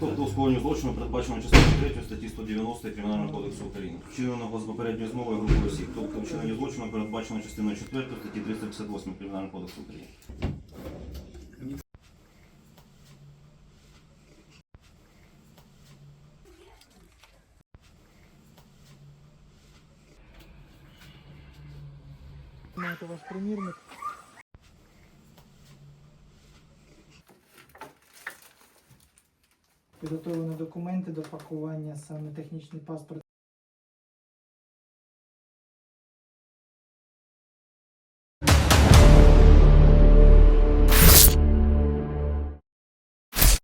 Тобто скоєння злочину передбачено частиною 3 статті 190 Кримінального кодексу України. Вчиненого з попередньою змовою групою осіб. Тобто вчинення злочину передбачено частиною 4 статті 358 Кримінального кодексу України. Маєте ваш примірник. Підготовлені документи до пакування, саме технічний паспорт